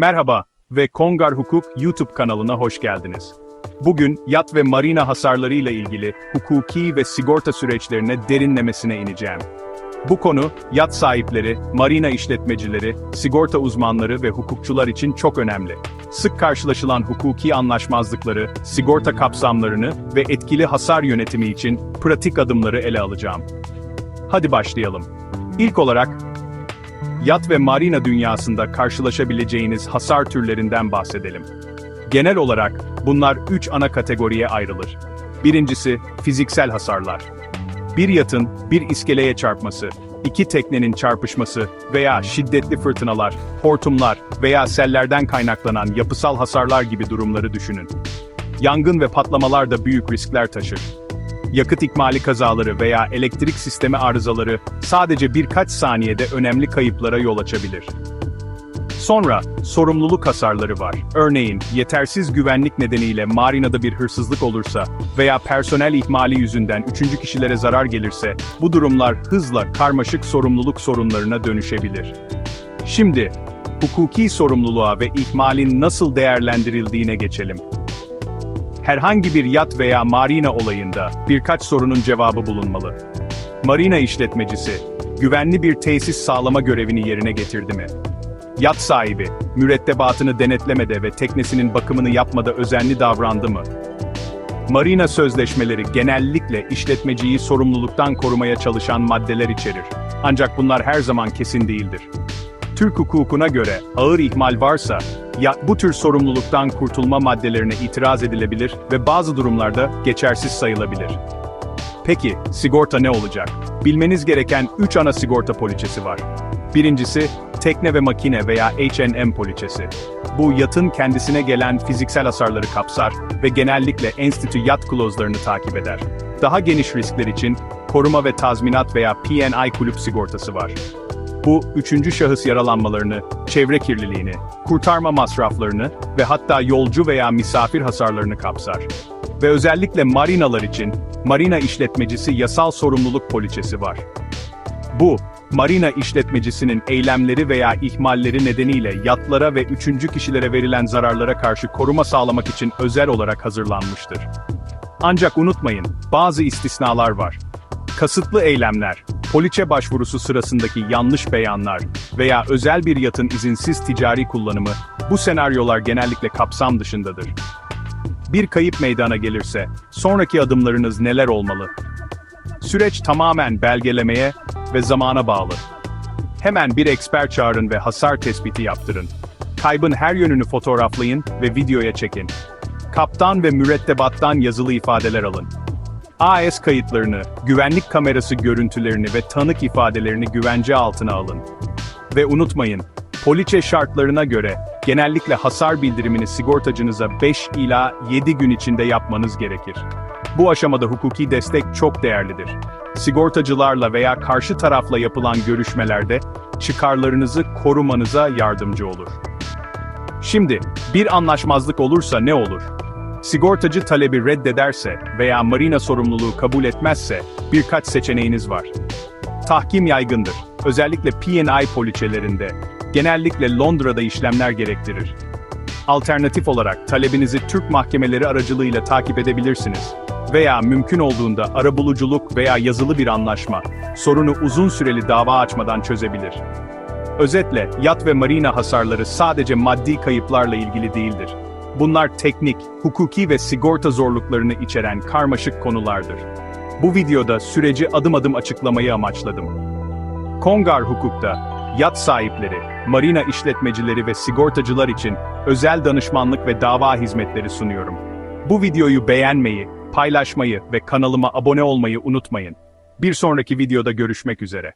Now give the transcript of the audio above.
Merhaba ve Kongar Hukuk YouTube kanalına hoş geldiniz. Bugün yat ve marina hasarları ile ilgili hukuki ve sigorta süreçlerine derinlemesine ineceğim. Bu konu, yat sahipleri, marina işletmecileri, sigorta uzmanları ve hukukçular için çok önemli. Sık karşılaşılan hukuki anlaşmazlıkları, sigorta kapsamlarını ve etkili hasar yönetimi için pratik adımları ele alacağım. Hadi başlayalım. İlk olarak, yat ve marina dünyasında karşılaşabileceğiniz hasar türlerinden bahsedelim. Genel olarak bunlar üç ana kategoriye ayrılır. Birincisi, fiziksel hasarlar. Bir yatın bir iskeleye çarpması, iki teknenin çarpışması veya şiddetli fırtınalar, hortumlar veya sellerden kaynaklanan yapısal hasarlar gibi durumları düşünün. Yangın ve patlamalar da büyük riskler taşır. Yakıt ikmali kazaları veya elektrik sistemi arızaları sadece birkaç saniyede önemli kayıplara yol açabilir. Sonra, sorumluluk hasarları var. Örneğin, yetersiz güvenlik nedeniyle marinada bir hırsızlık olursa veya personel ihmali yüzünden üçüncü kişilere zarar gelirse, bu durumlar hızla karmaşık sorumluluk sorunlarına dönüşebilir. Şimdi, hukuki sorumluluğa ve ihmalin nasıl değerlendirildiğine geçelim. Herhangi bir yat veya marina olayında birkaç sorunun cevabı bulunmalı. Marina işletmecisi, güvenli bir tesis sağlama görevini yerine getirdi mi? Yat sahibi, mürettebatını denetlemede ve teknesinin bakımını yapmada özenli davrandı mı? Marina sözleşmeleri genellikle işletmeciyi sorumluluktan korumaya çalışan maddeler içerir. Ancak bunlar her zaman kesin değildir. Türk hukukuna göre ağır ihmal varsa, ya bu tür sorumluluktan kurtulma maddelerine itiraz edilebilir ve bazı durumlarda geçersiz sayılabilir. Peki, sigorta ne olacak? Bilmeniz gereken 3 ana sigorta poliçesi var. Birincisi, tekne ve makine veya H&M poliçesi. Bu yatın kendisine gelen fiziksel hasarları kapsar ve genellikle enstitü yat klozlarını takip eder. Daha geniş riskler için koruma ve tazminat veya P&I kulüp sigortası var. Bu, üçüncü şahıs yaralanmalarını, çevre kirliliğini, kurtarma masraflarını ve hatta yolcu veya misafir hasarlarını kapsar. Ve özellikle marinalar için, marina işletmecisi yasal sorumluluk poliçesi var. Bu, marina işletmecisinin eylemleri veya ihmalleri nedeniyle yatlara ve üçüncü kişilere verilen zararlara karşı koruma sağlamak için özel olarak hazırlanmıştır. Ancak unutmayın, bazı istisnalar var. Kasıtlı eylemler, poliçe başvurusu sırasındaki yanlış beyanlar veya özel bir yatın izinsiz ticari kullanımı, bu senaryolar genellikle kapsam dışındadır. Bir kayıp meydana gelirse, sonraki adımlarınız neler olmalı? Süreç tamamen belgelemeye ve zamana bağlı. Hemen bir eksper çağırın ve hasar tespiti yaptırın. Kaybın her yönünü fotoğraflayın ve videoya çekin. Kaptan ve mürettebattan yazılı ifadeler alın. AS kayıtlarını, güvenlik kamerası görüntülerini ve tanık ifadelerini güvence altına alın. Ve unutmayın, poliçe şartlarına göre genellikle hasar bildirimini sigortacınıza 5 ila 7 gün içinde yapmanız gerekir. Bu aşamada hukuki destek çok değerlidir. Sigortacılarla veya karşı tarafla yapılan görüşmelerde çıkarlarınızı korumanıza yardımcı olur. Şimdi, bir anlaşmazlık olursa ne olur? Sigortacı talebi reddederse veya marina sorumluluğu kabul etmezse birkaç seçeneğiniz var. Tahkim yaygındır. Özellikle P&I poliçelerinde. Genellikle Londra'da işlemler gerektirir. Alternatif olarak talebinizi Türk mahkemeleri aracılığıyla takip edebilirsiniz. Veya mümkün olduğunda arabuluculuk veya yazılı bir anlaşma, sorunu uzun süreli dava açmadan çözebilir. Özetle, yat ve marina hasarları sadece maddi kayıplarla ilgili değildir. Bunlar teknik, hukuki ve sigorta zorluklarını içeren karmaşık konulardır. Bu videoda süreci adım adım açıklamayı amaçladım. Kongar hukukta, yat sahipleri, marina işletmecileri ve sigortacılar için özel danışmanlık ve dava hizmetleri sunuyorum. Bu videoyu beğenmeyi, paylaşmayı ve kanalıma abone olmayı unutmayın. Bir sonraki videoda görüşmek üzere.